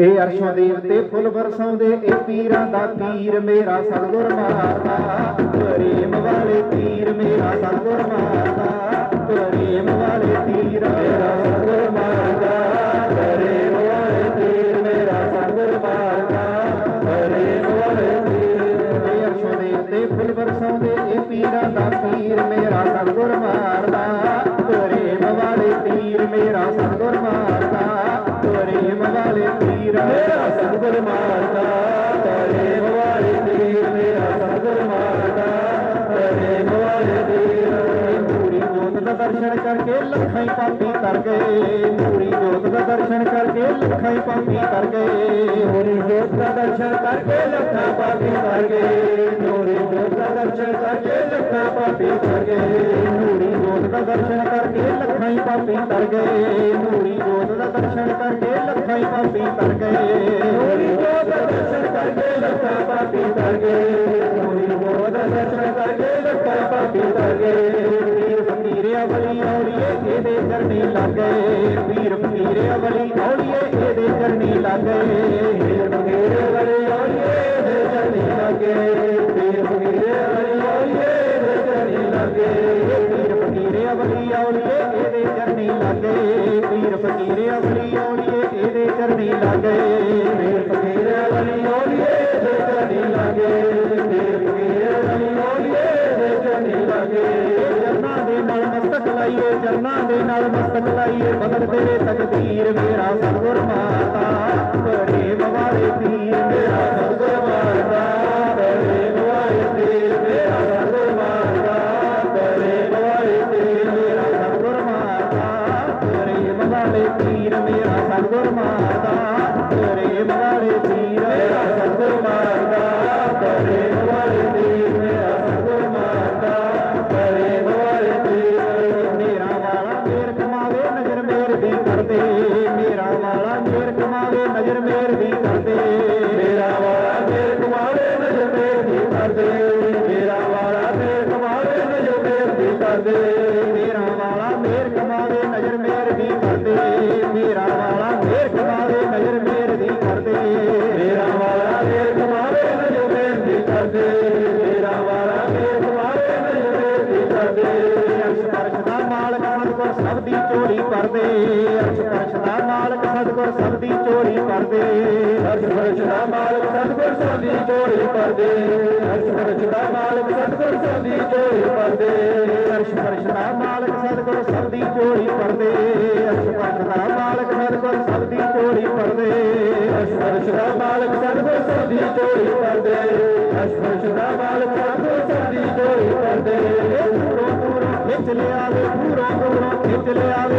ਇਹ ਅਰਸ਼ਾਂ ਦੇ ਉੱਤੇ ਫੁੱਲ ਵਰਸਾਉਂਦੇ, ਇਹ ਪੀਰਾਂ ਦਾ ਪੀਰ ਮੇਰਾ ਸਤਿਗੁਰ ਮਾਰਦਾ। ਪ੍ਰੇਮ ਵਾਲੇ ਪੀਰ ਮੇਰਾ ਸਤਿਗੁਰ ਮਾਰਦਾ। ਪ੍ਰੇਮ ਵਾਲੇ ਪੀਰ ਮੇਰਾ ਸਤਿਗੁਰ ਮਾਰਦਾ। ਪ੍ਰੇਮ ਵਾਲੇ ਪੀਰ ਮੇਰਾ ਸਤਿਗੁਰ ਮਾਰਦਾ। ਪ੍ਰੇਮ ਵਾਲੇ ਪੀਰ ਇਹ ਅਰਸ਼ਾਂ ਦੇ ਉੱਤੇ ਫੁੱਲ ਵਰਸਾਉਂਦੇ, ਇਹ ਪੀਰਾਂ ਦਾ ਪੀਰ ਮੇਰਾ ਸਤਿਗੁਰ ਮਾਰਦਾ। ਪ੍ਰੇਮ ਵਾਲੇ ਪੀਰ ਮੇਰਾ ਸਤਿਗੁਰ सतगुर माता तव्हां सतगुर माता देव पूरी मोत कर गए पूरी जोत का दर्शन करपियूं करणी जोते लखां पापी कर गए पूरी जोत ਲੱਖਾਂ ਹੀ ਪਾਪੀ ਤਰ ਗਏ। ਪੂਰੀ ਜੋਤ ਦਾ ਦਰਸ਼ਨ ਕਰਕੇ ਲੱਖਾਂ ਹੀ ਪਾਪੀ ਤਰ ਗਏ। ਪੂਰੀ ਜੋਤ ਦਾ ਦਰਸ਼ਨ ਕਰਕੇ ਲੱਖਾਂ ਪਾਪੀ ਤਰ ਗਏ। ਪੂਰੀ ਜੋਤ ਦਾ ਦਰਸ਼ਨ ਕਰਕੇ ਲੱਖਾਂ ਪਾਪੀ ਤਰ ਗਏ। ਪੀਰ ਫਕੀਰਿਆ ਵਲੀ ਔਲੀਏ ਇਹਦੇ ਚਰਨੀ ਲੱਗ ਗਏ। ਪੀਰ ਫਕੀਰਿਆ ਵਲੀ ਔਲੀਏ ਇਹਦੇ ਚਰਨੀ ਲੱਗ ਫਕੀਰੇ ਔਲੀਏ ਇਹਦੇ ਚਰਨੀ ਲਾਗੇ ਗਏ ਪੀਰ ਫਕੀਰੇ ਵਲੀ ਔਲੀਏ ਇਹਦੇ ਚਰਨੀ ਲੱਗ ਗਏ ਪੀਰ ਫਕੀਰੇ ਵਲੀ ਔਲੀਏ ਇਹਦੇ ਚਰਨੀ ਲੱਗ ਪੀਰ ਫਕੀਰੇ ਵਲੀ ਔਲੀਏ ਇਹਦੇ ਚਰਨੀ ਲੱਗ ਚਰਨਾਂ ਦੇ ਨਾਲ ਮਸਤਕ ਲਾਈਏ, ਚਰਨਾਂ ਦੇ ਨਾਲ ਮਸਤਕ ਲਾਈਏ, ਬਦਲ ਤੇਰੇ ਤਕਦੀਰ, ਮੇਰਾ ਸਤਿਗੁਰ सतगुर माता करे माता करे पर माता करे मेरा वाला कमावे नज़र मेर भी कर मेरा वाला मेर कमावे नज़र मेर भी कर मेरा वाला मेर कमावे नज़र मेर भी मेरा वाला मेर कमावे नज़र मेर भी मेरा वाला मेर कमावे नज़र मेर भी ਸਤਿਗੁਰ ਸਭ ਦੀ ਚੋਰੀ ਕਰਦੇ। ਅਰਸ਼ ਪਰਸ਼ ਦਾ ਮਾਲਕ ਸਤਿਗੁਰ ਸਭ ਦੀ ਚੋਰੀ ਕਰਦੇ। ਅਰਸ਼ ਪਰਸ਼ ਦਾ ਮਾਲਕ ਸਤਿਗੁਰ ਸਭ ਦੀ ਚੋਰੀ ਕਰਦੇ। ਅਰਸ਼ ਪਰਸ਼ ਦਾ ਮਾਲਕ ਸਤਿਗੁਰ ਸਭ ਦੀ ਚੋਰੀ ਕਰਦੇ। ਅਰਸ਼ ਪਰਸ਼ ਦਾ ਮਾਲਕ ਸਤਿਗੁਰ ਸਭ ਦੀ ਚੋਰੀ ਕਰਦੇ। ਅਰਸ਼ ਪਰਸ਼ ਦਾ ਮਾਲਕ ਸਤਿਗੁਰ ਸਭ ਦੀ ਚੋਰੀ ਕਰਦੇ। ਅਰਸ਼ ਪਰਸ਼ ਦਾ ਮਾਲਕ ਸਤਿਗੁਰ ਸਭ ਦੀ ਚੋਰੀ ਕਰਦੇ। ਅਰਸ਼ ਪਰਸ਼ ਦਾ ਮਾਲਕ ਖਿੱਚ ਲਿਆ ਵੇ ਪੂਰਾ ਗੋਰਾ ਖਿੱਚ ਲਿਆ।